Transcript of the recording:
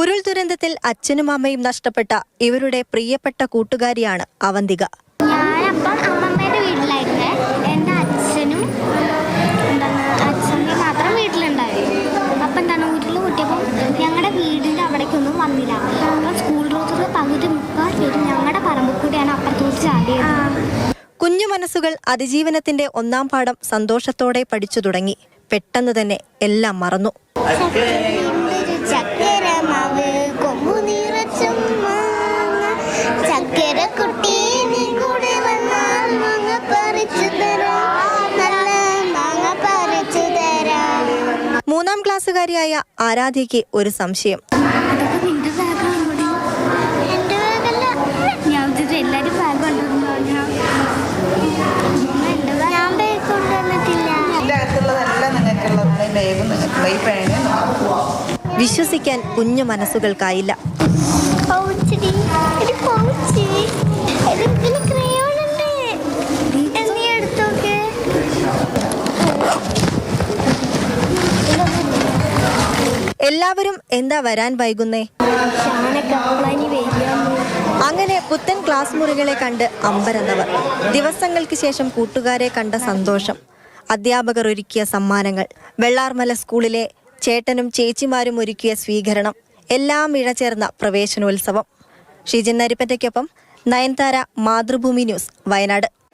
ഉരുൾ ദുരന്തത്തിൽ അച്ഛനും അമ്മയും നഷ്ടപ്പെട്ട ഇവരുടെ പ്രിയപ്പെട്ട കൂട്ടുകാരിയാണ് അവന്തിക. ഞാനപ്പം അമ്മമ്മയുടെ വീട്ടിലായിരുന്നേ. എന്റെ അച്ഛനും എന്താണ് മാത്രം വീട്ടിലുണ്ടായിരുന്നു. അപ്പം എന്താണ് ഉരുൾ പൊട്ടിയപ്പോൾ ഞങ്ങളുടെ വീടിന്റെ അവിടേക്കൊന്നും വന്നില്ല. അപ്പം സ്കൂൾ റോഡിൽ പകുതി മുക്കാൽ പേര് ഞങ്ങളുടെ പറമ്പിൽ കൂടിയാണ് അപ്പുറത്തോട്ട് ചാടിയത്. കുഞ്ഞു മനസ്സുകൾ അതിജീവനത്തിന്റെ ഒന്നാം പാഠം സന്തോഷത്തോടെ പഠിച്ചു തുടങ്ങി. പെട്ടെന്ന് തന്നെ എല്ലാം മറന്നു. കൊമ്പു കൂടെ വന്നാൽ നല്ല മാങ്ങ മൂന്നാം ക്ലാസ്സുകാരിയായ ആരാധ്യയ്ക്ക് ഒരു സംശയം. വിശ്വസിക്കാൻ കുഞ്ഞു മനസ്സുകൾക്കായില്ല. എല്ലാവരും എന്താ വരാൻ വൈകുന്നേ? അങ്ങനെ പുത്തൻ ക്ലാസ് മുറികളെ കണ്ട് അമ്പരന്നവർ. ദിവസങ്ങൾക്ക് ശേഷം കൂട്ടുകാരെ കണ്ട സന്തോഷം. അധ്യാപകർ ഒരുക്കിയ സമ്മാനങ്ങൾ വെള്ളാർമല സ്കൂളിലെ ചേട്ടനും ചേച്ചിമാരും ഒരുക്കിയ സ്വീകരണം എല്ലാം ഇഴചേർന്ന പ്രവേശനോത്സവം. ഷിജിൻ നരിപ്പറ്റയ്ക്കൊപ്പം നയൻതാര മാതൃഭൂമി ന്യൂസ് വയനാട്.